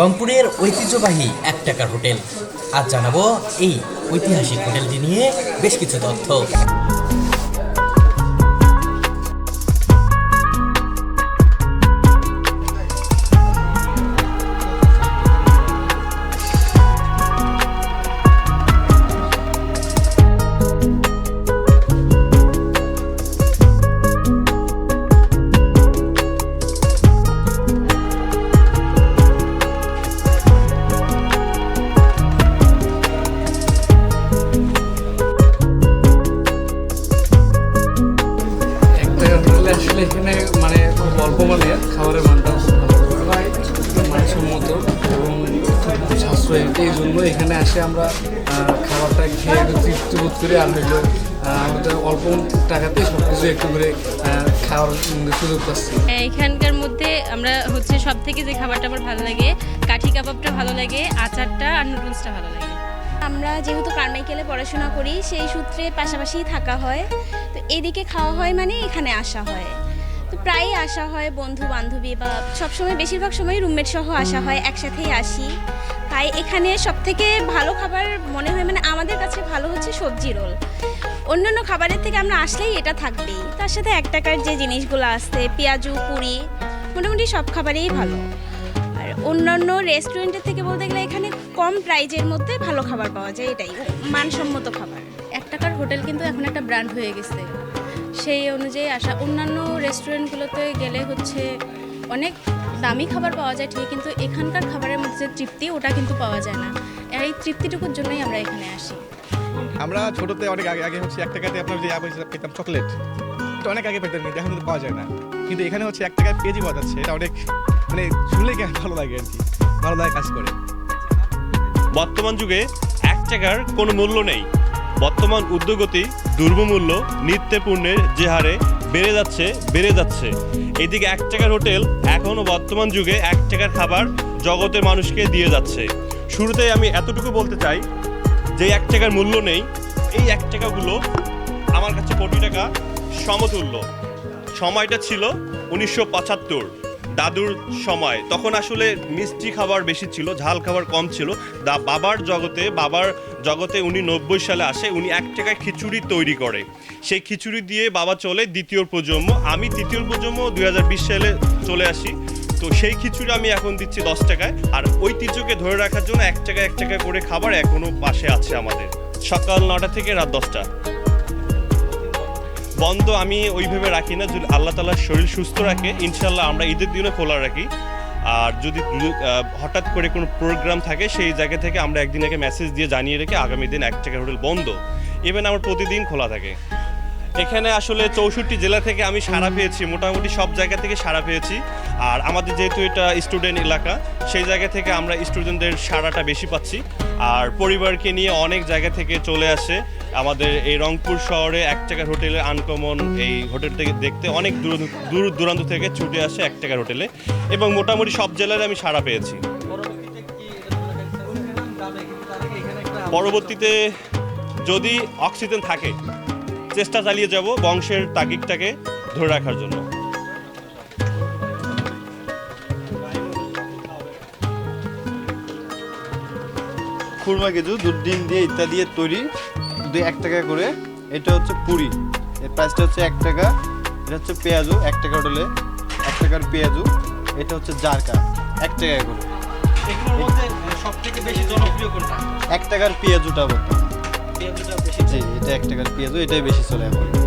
রংপুরের ঐতিহ্যবাহী এক টাকার হোটেল। আজ জানাব এই ঐতিহাসিক হোটেলটি নিয়ে বেশ কিছু তথ্য। আসলে এখানে মানে খুব অল্প মানে খাবারের মানটা ভালো মানসম্মত এবং সাশ্রয়ী। এই জন্য এখানে আসে আমরা খাবারটা খেয়ে একটু তৃপ্তি বোধ করি। আর হইল আমাদের অল্প টাকাতে সব কিছু একটু করে খাওয়ার সুযোগ পাচ্ছি। এখানকার মধ্যে আমরা হচ্ছে সব থেকে যে খাবারটা আমার ভালো লাগে, কাঠি কাবাবটা ভালো লাগে, আচারটা আর নুডলসটা ভালো লাগে। আমরা যেহেতু কারমাইকেলে পড়াশোনা করি, সেই সূত্রে পাশাপাশি থাকা হয়। তো এদিকে খাওয়া হয় মানে এখানে আসা হয়। তো প্রায়ই আসা হয় বন্ধু বান্ধবী বা সবসময় বেশিরভাগ সময় রুমমেট সহ আসা হয়, একসাথেই আসি। তাই এখানে সব থেকে ভালো খাবার মনে হয় মানে আমাদের কাছে ভালো হচ্ছে সবজি রোল। অন্যান্য খাবারের থেকে আমরা আসলেই এটা থাকবেই। তার সাথে এক টাকার যে জিনিসগুলো আসছে পেঁয়াজু, পুরি, মোটামুটি সব খাবারেই ভালো। আর অন্যান্য রেস্টুরেন্টের থেকে বলতে গেলে এখানে কম প্রাইজের মধ্যে ভালো খাবার পাওয়া যায় এটাই মানসম্মত খাবার। এক টাকার হোটেল কিন্তু এখন একটা ব্র্যান্ড হয়ে গেছে। সেই অনুযায়ী আসা অন্যান্য রেস্টুরেন্টগুলোতে গেলে হচ্ছে অনেক দামি খাবার পাওয়া যায় ঠিক কিন্তু এখানকার খাবারের মধ্যে যে তৃপ্তি ওটা কিন্তু পাওয়া যায় না। এই তৃপ্তিটুকুর জন্যই আমরা এখানে আসি। আমরা ছোটতে অনেক আগে আগে হচ্ছে এক টাকাতে আপনার যে পেতাম চকলেট এটা অনেক আগে পেতাম কিন্তু এখন তো পাওয়া যায় না। কিন্তু এখানে হচ্ছে এক টাকায় পেঁয়াজি পাওয়া যাচ্ছে এটা অনেক মানে শুনলে কেন ভালো লাগে আর কি ভালো লাগে কাজ করে। বর্তমান যুগে এক টাকার কোনো মূল্য নেই। বর্তমান উদ্যোগতি দুর্বমূল্য নিত্য যে হারে বেড়ে যাচ্ছে বেড়ে যাচ্ছে। এদিকে এক টাকার হোটেল এখনও বর্তমান যুগে এক টাকার খাবার জগতের মানুষকে দিয়ে যাচ্ছে। শুরুতেই আমি এতটুকু বলতে চাই যে এক টাকার মূল্য নেই। এই এক টাকাগুলো আমার কাছে কোটি টাকা সমতুল্য। সময়টা ছিল উনিশশো পঁচাত্তর। দাদুর সময়। তখন আসলে মিষ্টি খাবার বেশি ছিল, ঝাল খাবার কম ছিল। দা বাবার জগতে বাবার জগতে উনি নব্বই সালে আসে, উনি এক টাকায় খিচুড়ি তৈরি করে। সেই খিচুড়ি দিয়ে বাবা চলে দ্বিতীয় প্রজন্ম। আমি তৃতীয় প্রজন্ম দু হাজার বিশ সালে চলে আসি। তো সেই খিচুড়ি আমি এখন দিচ্ছি দশ টাকায়। আর ঐতিহ্যকে ধরে রাখার জন্য এক টাকা এক টাকা করে খাবার এখনও পাশে আছে আমাদের। সকাল নটা থেকে রাত দশটা। বন্ধ আমি ওইভাবে রাখি না, যদি আল্লাহ তালার শরীর সুস্থ রাখে ইনশাল্লাহ আমরা ঈদের দিনে খোলা রাখি। আর যদি হঠাৎ করে কোনো প্রোগ্রাম থাকে, সেই জায়গা থেকে আমরা একদিন আগে মেসেজ দিয়ে জানিয়ে রেখে আগামী দিন এক টাকার হোটেল বন্ধ। ইভেন আমার প্রতিদিন খোলা থাকে। এখানে আসলে চৌষট্টি জেলা থেকে আমি সাড়া পেয়েছি, মোটামুটি সব জায়গা থেকে সাড়া পেয়েছি। আর আমাদের যেহেতু এটা স্টুডেন্ট এলাকা, সেই জায়গা থেকে আমরা স্টুডেন্টদের সাড়াটা বেশি পাচ্ছি। আর পরিবারকে নিয়ে অনেক জায়গা থেকে চলে আসে। আমাদের এই রংপুর শহরে এক টাকার হোটেলে আনকমন এই হোটেল থেকে দেখতে অনেক দূর দূর দূরান্ত থেকে ছুটে আসে এক টাকার হোটেলে। এবং মোটামুটি সব জেলায় আমি সাড়া পেয়েছি। পরবর্তীতে যদি অক্সিজেন থাকে চেষ্টা চালিয়ে যাব বংশের তাগিকটাকে ধরে রাখার জন্য। খুরমা কেজু দুধ ডিম দিয়ে ইত্যাদি দিয়ে তৈরি। দুই এক টাকা করে। এটা হচ্ছে পুরি। এর প্রাইসটা হচ্ছে এক টাকা। এটা হচ্ছে পেঁয়াজু এক টাকা ডলে এক টাকার পেঁয়াজু। এটা হচ্ছে জারকা। এক টাকা করে। সব থেকে বেশি জনপ্রিয় কোনটা? এক টাকার পেঁয়াজুটা বলতো জি এটা এক টাকার পেঁয়াজু এটাই বেশি চলে এখন।